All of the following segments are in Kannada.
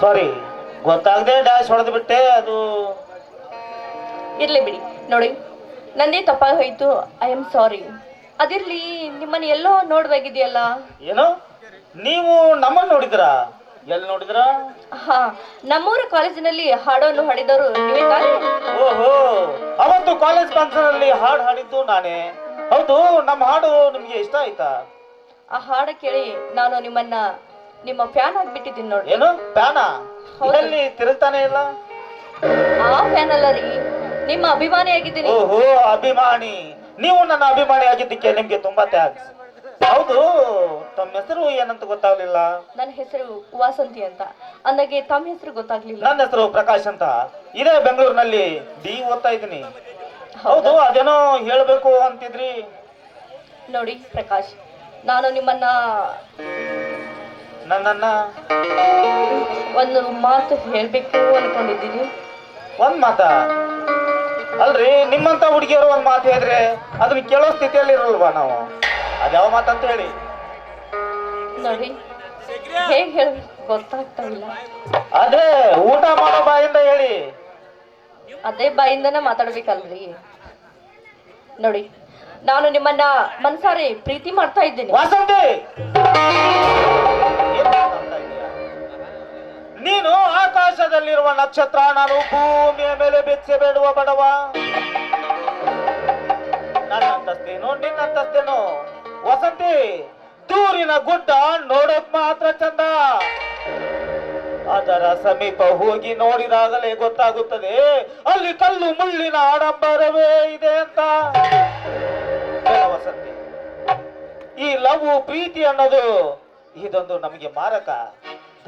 ಸಾರಿ ಗೊತ್ತಾಗದೆ ಡ್ಯಾಶ್ ಹೊಡೆದು ಬಿಟ್ಟೆ ಅದು ಇರ್ಲಿ ಬಿಡಿ. ನೋಡಿ ನಂದೇ ತಪ್ಪಾಗಿ ಹೋಯ್ತು. ಐ ಆಮ್ ಸಾರಿ ಅದಿರ್ಲಿ ನಿಮ್ಮನ್ನ ಎಲ್ಲೋ ನೋಡ್ಬೇಕಿದೆಯಲ್ಲ ಏನೋ? ನೀವು ನಮ್ಮನ್ನು ನೋಡಿದ್ರಾ ಎಲ್ಲಿ ನೋಡಿದ್ರಾ ಹಾ ನಮ್ಮೂರ ಕಾಲೇಜಿನಲ್ಲಿ ಹಾಡನ್ನು ಹಾಡಿದರು ನೀವೇ ತಾನೇ? ಓಹೋ ಅವತ್ತು ಕಾಲೇಜ್ ಫಂಕ್ಷನ್ ಅಲ್ಲಿ ಹಾಡು ಹಾಡಿದ್ದು ನಾನೇ. ಹೌದು ನಮ್ಮ ಹಾಡು ನಿಮ್ಗೆ ಇಷ್ಟ ಆಯ್ತಾ? ಆ ಹಾಡು ಕೇಳಿ ನಾನು ನಿಮ್ಮನ್ನ ನಿಮ್ಮ ಫ್ಯಾನ್ ಆಗ್ಬಿಟ್ಟಿದ್ದೀನಿ ನೋಡಿ ಏನು? ಫ್ಯಾನಾ. ಎಲ್ಲಿ? ತಿರುಗ್ತಾನೆ ಇಲ್ಲ? ಆ ಫ್ಯಾನ್ ಅಲ್ಲ ರೀ. ನಿಮ್ಮ ಅಭಿಮಾನಿ ಆಗಿದ್ದೀನಿ. ಓಹೋ ಅಭಿಮಾನಿ. ನೀವು ನನ್ನ ಅಭಿಮಾನಿ ಆಗಿದ್ದಕ್ಕೆ ನಿಮ್ಗೆ ತುಂಬಾ ಥ್ಯಾಂಕ್ಸ್ ಹೌದು ತಮ್ಮ ಹೆಸರು ಏನಂತ ಗೊತ್ತಾಗ್ಲಿಲ್ಲ? ನನ್ನ ಹೆಸರು ವಾಸಂತಿ ಅಂತ. ಅಂದಾಗೆ ತಮ್ಮ ಹೆಸರು ಗೊತ್ತಾಗ್ಲಿಲ್ಲ. ನನ್ನ ಹೆಸರು ಪ್ರಕಾಶ್ ಅಂತ. ಇದೇ ಬೆಂಗಳೂರಿನಲ್ಲಿ ಡಿ ಓದ್ತಾ ಇದ್ದೀನಿ. ಹೌದು? ಅದೇನೋ ಹೇಳಬೇಕು ಅಂತಿದ್ರಿ? ನೋಡಿ ಪ್ರಕಾಶ್ ನಾನು ನಿಮ್ಮನ್ನ ನನ್ನನ್ನ ಒಂದು ಮಾತು ಹೇಳ್ಬೇಕು ಅನ್ಕೊಂಡಿದ್ದೀನಿ. ಒಂದ್ ಮಾತ? ಅಲ್ರಿ ನಿಮ್ಮಂತ ಹುಡುಗಿಯರು ಒಂದ್ ಮಾತು ಹೇಳಿದ್ರೆ ಅದನ್ನ ಕೇಳೋ ಸ್ಥಿತಿಯಲ್ಲಿ ಇರಲ್ವಾ ನಾವು? ಅದ್ಯಾವ ಮಾತಂತ ಹೇಳಿ. ನೋಡಿ ಹೇಗೆ ಹೇಳ ಗೊತ್ತಾಗ್ತಾ ಇಲ್ಲ. ಅದೇ ಊಟ ಮಾಡೋ ಬಾಯಿಂದ ಹೇಳಿ. ಅದೇ ಬಾಯಿಂದನೇ ಮಾತಾಡ್ಬೇಕಲ್ರಿ. ನೋಡಿ ನಾನು ನಿಮ್ಮನ್ನ ಮನ್ಸಾರಿ ಪ್ರೀತಿ ಮಾಡ್ತಾ ಇದ್ದೀನಿ. ವಾಸಂತಿ! ಆಕಾಶದಲ್ಲಿರುವ ನಕ್ಷತ್ರ ನಾನು ಭೂಮಿಯ ಮೇಲೆ ಬೆಚ್ಚೆ ಬೇಡುವ ಬಡವ. ನನ್ನಂತಸ್ತೇನು ನಿನ್ನಂತಸ್ತೇನು ವಸಂತಿ, ದೂರಿನ ಗುಡ್ಡ ನೋಡೋಕ್ ಮಾತ್ರ ಚಂದ. ಅದರ ಸಮೀಪ ಹೋಗಿ ನೋಡಿದಾಗಲೇ ಗೊತ್ತಾಗುತ್ತದೆ, ಅಲ್ಲಿ ಕಲ್ಲು ಮುಳ್ಳಿನ ಆಡಂಬರವೇ ಇದೆ ಅಂತ. ವಸಂತಿ, ಈ ಲವ್ ಪ್ರೀತಿ ಅನ್ನೋದು ಇದೊಂದು ನಮಗೆ ಮಾರಕ.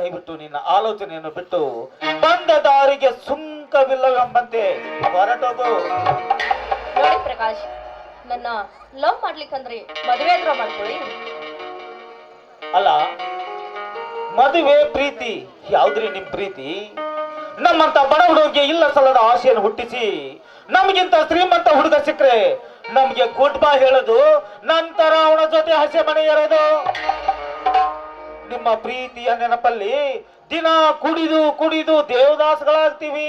ದಯವಿಟ್ಟು ನಿನ್ನ ಆಲೋಚನೆಯನ್ನು ಬಿಟ್ಟು ಬಂದ ದಾರಿಗೆ ಸುಂಕವಿಲ್ಲವೆಂಬಂತೆ ಹೊರಟೋಗು. ನೋಡಿ ಪ್ರಕಾಶ್ ನನ್ನ ಲವ್ ಮಾಡ್ಲಿಕ್ಕಂದ್ರೆ ಮದುವೆ ಹತ್ರ ಮಾಡ್ಕೊಳ್ಳಿ. ಅಲ್ಲ ಮದುವೆ ಪ್ರೀತಿ ಯಾವ್ದ್ರಿ ನಿಮ್ ಪ್ರೀತಿ? ನಮ್ಮಂತ ಬಡ ಹುಡುಗಿಗೆ ಇಲ್ಲ ಸಲ್ಲದ ಆಸೆಯನ್ನು ಹುಟ್ಟಿಸಿ ನಮಗಿಂತ ಶ್ರೀಮಂತ ಹುಡುಗ ಸಿಕ್ಕರೆ ನಮ್ಗೆ ಗುಡ್ ಬಾ ಹೇಳೋದು ನಂತರ ಅವನ ಜೊತೆ ಹಸೆ ಮನೆ ಇರೋದು ನಿಮ್ಮ ಪ್ರೀತಿಯ ನೆನಪಲ್ಲಿ ದಿನ ಕುಡಿದು ಕುಡಿದು ದೇವದಾಸಗಳಾಗ್ತೀವಿ.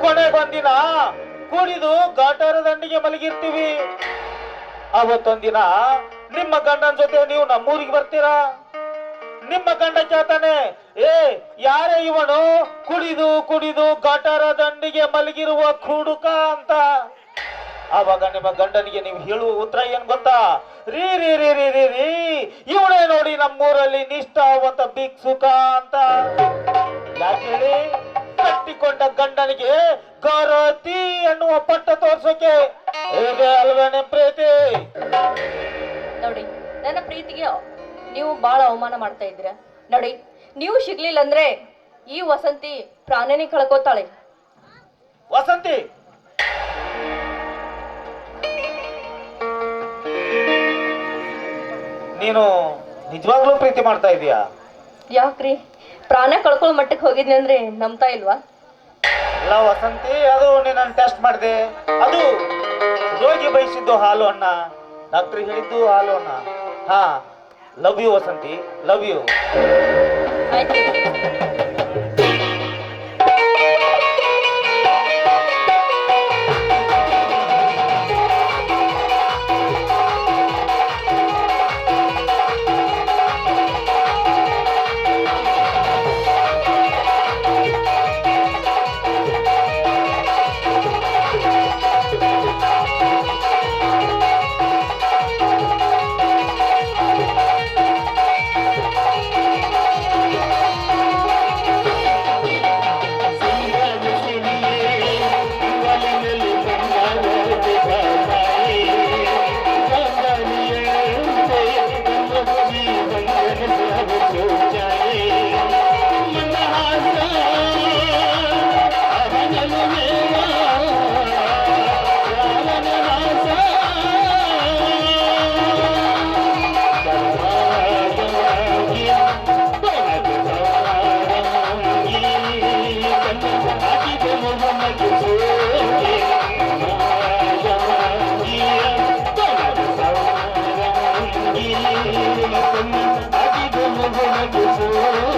ಕೊನೆಗೊಂದಿನ ಕುಡಿದು ಗಾಟಾರ ದಂಡಿಗೆ ಮಲಗಿರ್ತೀವಿ. ಅವತ್ತೊಂದಿನ ನಿಮ್ಮ ಗಂಡನ ಜೊತೆ ನೀವು ನಮ್ಮೂರಿಗೆ ಬರ್ತೀರಾ? ನಿಮ್ಮ ಗಂಡ ಕೇಳ್ತಾನೆ, ಏ, ಯಾರೇ ಇವನು ಕುಡಿದು ಕುಡಿದು ಗಟಾರ ದಂಡಿಗೆ ಮಲಗಿರುವ ಕುಡುಕ ಅಂತ. ಆವಾಗ ನಿಮ್ಮ ಗಂಡನಿಗೆ ನೀವು ಹೇಳುವ ಉತ್ತರ ಏನ್ ಗೊತ್ತಾ? ರೀ ರೀ ರೀ ರೀ ರೀ ರೀ. ಇವನೇ ನೋಡಿ ನಮ್ಮೂರಲ್ಲಿ ನಿಷ್ಠಾವಂತ ಭಿಕ್ಷುಕ ಅಂತ. ಯಾಕೆ ಹೇಳಿ? ಕಟ್ಟಿಕೊಂಡ ಗಂಡನಿಗೆ ಕರತಿ ಅನ್ನುವ ಪಟ್ಟ ತೋರ್ಸೋಕೆ. ಹೇಗೆ ಅಲ್ವೇನೆ ಪ್ರೀತಿ? ನೋಡಿ ನನ್ನ ಪ್ರೀತಿಗೆ ನೀವು ಬಹಳ ಅವಮಾನ ಮಾಡ್ತಾ ಇದ್ದೀರಾ. ನೋಡಿ ನೀವು ಸಿಗ್ಲಿಲ್ಲ ಅಂದ್ರೆ ಈ ವಸಂತಿ ಪ್ರಾಣನೇ ಕಳ್ಕೊತಾಳೆ. ವಸಂತಿ? ನೀನು ನಿಜವಾಗ್ಲೂ ಪ್ರೀತಿ ಮಾಡ್ತಾ ಇದೀಯಾ? ಯಾಕ್ರಿ? ಪ್ರಾಣ ಕಳ್ಕೊಳ್ಳೋ ಮಟ್ಟಕ್ಕೆ ಹೋಗಿದ್ನಿ ಅಂದ್ರೆ ನಂಬ್ತಾ ಇಲ್ವಾ? ಅಲ್ಲ ವಸಂತಿ ಅದು ನಿನ್ನ ಟೆಸ್ಟ್ ಮಾಡಿದೆ. ಅದು ರೋಗಿ ಬಯಸಿದ್ದು ಹಾಲು ಅಣ್ಣ ಡಾಕ್ಟರ್ ಹೇಳಿದ್ದು ಹಾಲು ಅಣ್ಣ ಹಾ love you Vasanthi love you ಆಯ್ತು. Música